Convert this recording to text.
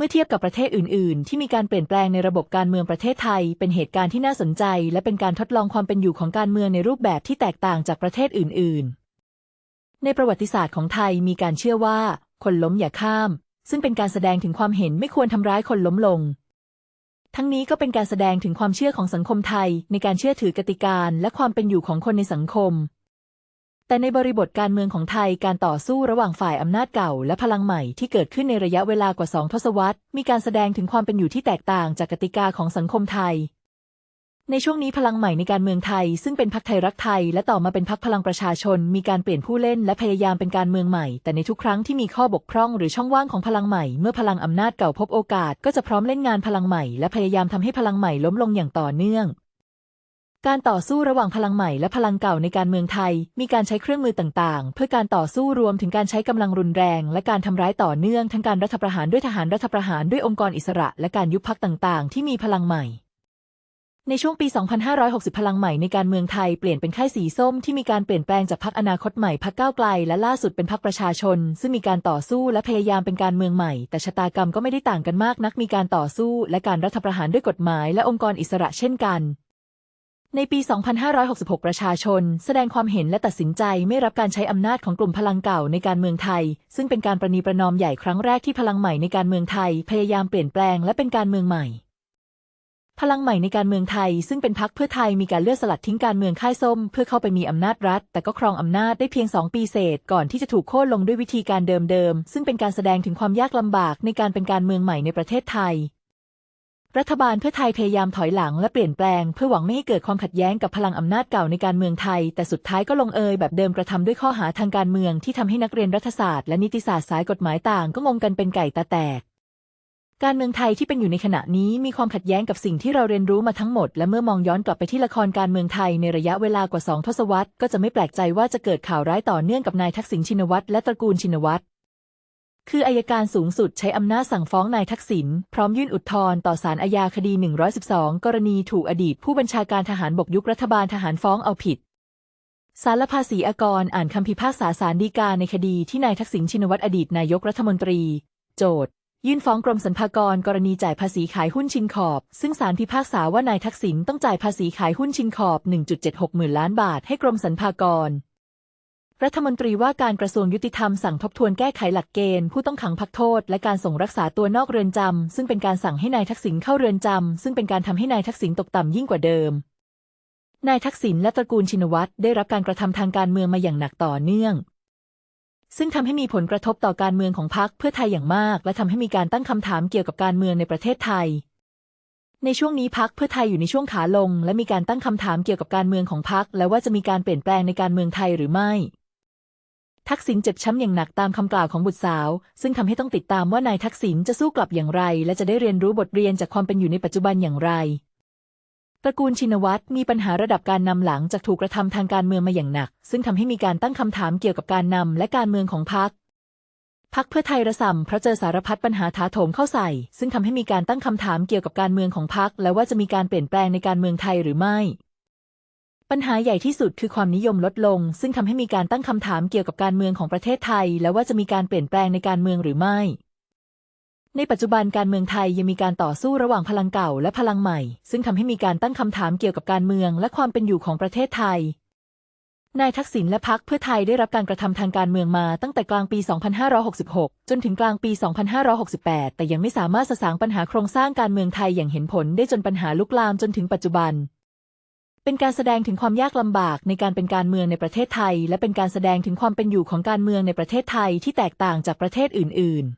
เมื่อเทียบกับประเทศอื่น ๆ ที่มีการเปลี่ยนแปลงในระบบการเมืองประเทศไทย เป็นเหตุการณ์ที่น่าสนใจ และเป็นการทดลองความเป็นอยู่ของการเมืองในรูปแบบที่แตกต่างจากประเทศอื่น ๆ ในประวัติศาสตร์ของไทยมีการเชื่อว่า คนล้มอย่าข้าม ซึ่งเป็นการแสดงถึงความเห็นไม่ควรทำร้ายคนล้มลง ทั้งนี้ก็เป็นการแสดงถึงความเชื่อของสังคมไทย ในการเชื่อถือกติกาและความเป็นอยู่ของคนในสังคม แต่ในบริบทการเมืองของไทยการต่อสู้ระหว่างฝ่ายอำนาจเก่า และพลังใหม่ที่เกิดขึ้นในระยะเวลากว่าสองทศวรรษ มีการแสดงถึงความเป็นอยู่ที่แตกต่างจากกติกาของสังคมไทย ในช่วงนี้พลังใหม่ในการเมืองไทย ซึ่งเป็นพรรคไทยรักไทย และต่อมาเป็นพรรคพลังประชาชน มีการเปลี่ยนผู้เล่นและพยายามเป็นการเมืองใหม่ แต่ในทุกครั้งที่มีข้อบกพร่อง หรือช่องว่างของพลังใหม่ เมื่อพลังอำนาจเก่าพบโอกาส ก็จะพร้อมเล่นงานพลังใหม่ และพยายามทำให้พลังใหม่ล้มลงอย่างต่อเนื่อง การต่อสู้ระหว่างพลังใหม่และพลังเก่าในการเมืองไทย มีการใช้เครื่องมือต่างๆ เพื่อการต่อสู้รวมถึงการใช้กำลังรุนแรง และการทำร้ายต่อเนื่องทั้งการรัฐประหารด้วยทหารรัฐประหารด้วยองค์กรอิสระ และการยุบพรรคต่างๆ ที่มีพลังใหม่ ในช่วงปี 2560 พลังใหม่ในการเมืองไทยเปลี่ยนเป็นค่ายสีส้มที่มีการเปลี่ยนแปลงจากพรรคอนาคตใหม่พรรคก้าวไกล และล่าสุดเป็นพรรคประชาชน ซึ่งมีการต่อสู้และพยายามเป็นการเมืองใหม่ แต่ชะตากรรมก็ไม่ได้ต่างกันมากนักมีการต่อสู้ และการรัฐประหารด้วยกฎหมาย และองค์กรอิสระเช่นกัน ในปี 2566 ประชาชน แสดงความเห็นและตัดสินใจไม่รับการใช้อำนาจของกลุ่มพลังเก่าในการเมืองไทย ซึ่งเป็นการประนีประนอมใหญ่ครั้งแรกที่พลังใหม่ในการเมืองไทย พยายามเปลี่ยนแปลงและเป็นการเมืองใหม่ พลังใหม่ในการเมืองไทย ซึ่งเป็นพรรคเพื่อไทยมีการเลือกสลัดทิ้งการเมืองค่ายส้ม เพื่อเข้าไปมีอำนาจรัฐ แต่ก็ครองอำนาจได้เพียงสองปีเศษก่อนที่จะถูกโค่นลงด้วยวิธีการเดิมๆซึ่งเป็นการแสดงถึงความยากลำบากในการเป็นการเมืองใหม่ในประเทศไทย รัฐบาลเพื่อไทยพยายามถอยหลังและเปลี่ยนแปลงเพื่อหวังไม่ให้เกิดความขัดแย้งกับพลังอำนาจเก่าในการเมืองไทย แต่สุดท้ายก็ลงเอยแบบเดิมกระทำด้วยข้อหาทางการเมืองที่ทำให้นักเรียนรัฐศาสตร์และนิติศาสตร์สายกฎหมายต่างก็งงกันเป็นไก่ตาแตก การเมืองไทยที่เป็นอยู่ในขณะนี้มีความขัดแย้งกับสิ่งที่เราเรียนรู้มาทั้งหมด และเมื่อมองย้อนกลับไปที่ละครการเมืองไทยในระยะเวลากว่าสองทศวรรษก็จะไม่แปลกใจว่าจะเกิดข่าวร้ายต่อเนื่องกับนายทักษิณชินวัตรและตระกูลชินวัตร คืออายการสูงสุดใช้อำนาจสั่งฟ้องนายทักษิณพร้อมยื่นอุทธรณ์ต่อศาลอาญาคดี 112 กรณีถูกอดีตผู้บัญชาการทหารบกยุครัฐบาลทหารฟ้องเอาผิดศาลภาษีอากรอ่านคำพิพากษาศาลฎีกาในคดีที่นายทักษิณชินวัตรอดีตนายกรัฐมนตรี โจทยื่นฟ้องกรมสรรพากรกรณีจ่ายภาษีขายหุ้นชินขอบ ซึ่งศาลพิพากษาว่านายทักษิณต้องจ่ายภาษีขายหุ้นชินขอบ 1.76 หมื่นล้านบาทให้กรมสรรพากร รัฐมนตรีว่าการกระทรวงยุติธรรมสั่งทบทวนแก้ไขหลักเกณฑ์ผู้ต้องขังพักโทษ และการส่งรักษาตัวนอกเรือนจำ ซึ่งเป็นการสั่งให้นายทักษิณเข้าเรือนจำ ซึ่งเป็นการทำให้นายทักษิณตกต่ำยิ่งกว่าเดิม นายทักษิณและตระกูลชินวัตรได้รับการกระทำทางการเมืองมาอย่างหนักต่อเนื่อง ซึ่งทำให้มีผลกระทบต่อการเมืองของพรรคเพื่อไทยอย่างมาก และทำให้มีการตั้งคำถามเกี่ยวกับการเมืองในประเทศไทยในช่วงนี้พรรคเพื่อไทยอยู่ในช่วงขาลง และมีการตั้งคำถามเกี่ยวกับการเมืองของพรรคและว่าจะมีการเปลี่ยนแปลงในการเมืองไทยหรือไม่ ทักษิณเจ็บช้ำอย่างหนักตามคำกล่าวของบุตรสาว ซึ่งทำให้ต้องติดตามว่านายทักษิณจะสู้กลับอย่างไร และจะได้เรียนรู้บทเรียนจากความเป็นอยู่ในปัจจุบันอย่างไร ตระกูลชินวัตรมีปัญหาระดับการนำหลังจากถูกกระทำทางการเมืองมาอย่างหนัก ซึ่งทำให้มีการตั้งคำถามเกี่ยวกับการนำและการเมืองของพรรคพักเพื่อไทยระส่ำเพราะเจอสารพัดปัญหาถาโถมเข้าใส่ ซึ่งทำให้มีการตั้งคำถามเกี่ยวกับการเมืองของพรรคและว่าจะมีการเปลี่ยนแปลงในการเมืองไทยหรือไม่ ปัญหาใหญ่ที่สุดคือความนิยมลดลง ซึ่งทำให้มีการตั้งคำถามเกี่ยวกับการเมืองของประเทศไทย และว่าจะมีการเปลี่ยนแปลงในการเมืองหรือไม่ ในปัจจุบันการเมืองไทยยังมีการต่อสู้ระหว่างพลังเก่าและพลังใหม่ ซึ่งทำให้มีการตั้งคำถามเกี่ยวกับการเมืองและความเป็นอยู่ของประเทศไทย นายทักษิณและพรรคเพื่อไทยได้รับการกระทำทางการเมืองมาตั้งแต่กลางปี 2566 จนถึงกลางปี 2568 แต่ยังไม่สามารถสสางปัญหาโครงสร้างการเมืองไทยอย่างเห็นผลได้จนปัญหาลุกลามจนถึงปัจจุบัน เป็นการแสดงถึงความยากลำบากในการเป็นการเมืองในประเทศไทย และเป็นการแสดงถึงความเป็นอยู่ของการเมืองในประเทศไทยที่แตกต่างจากประเทศอื่น ๆ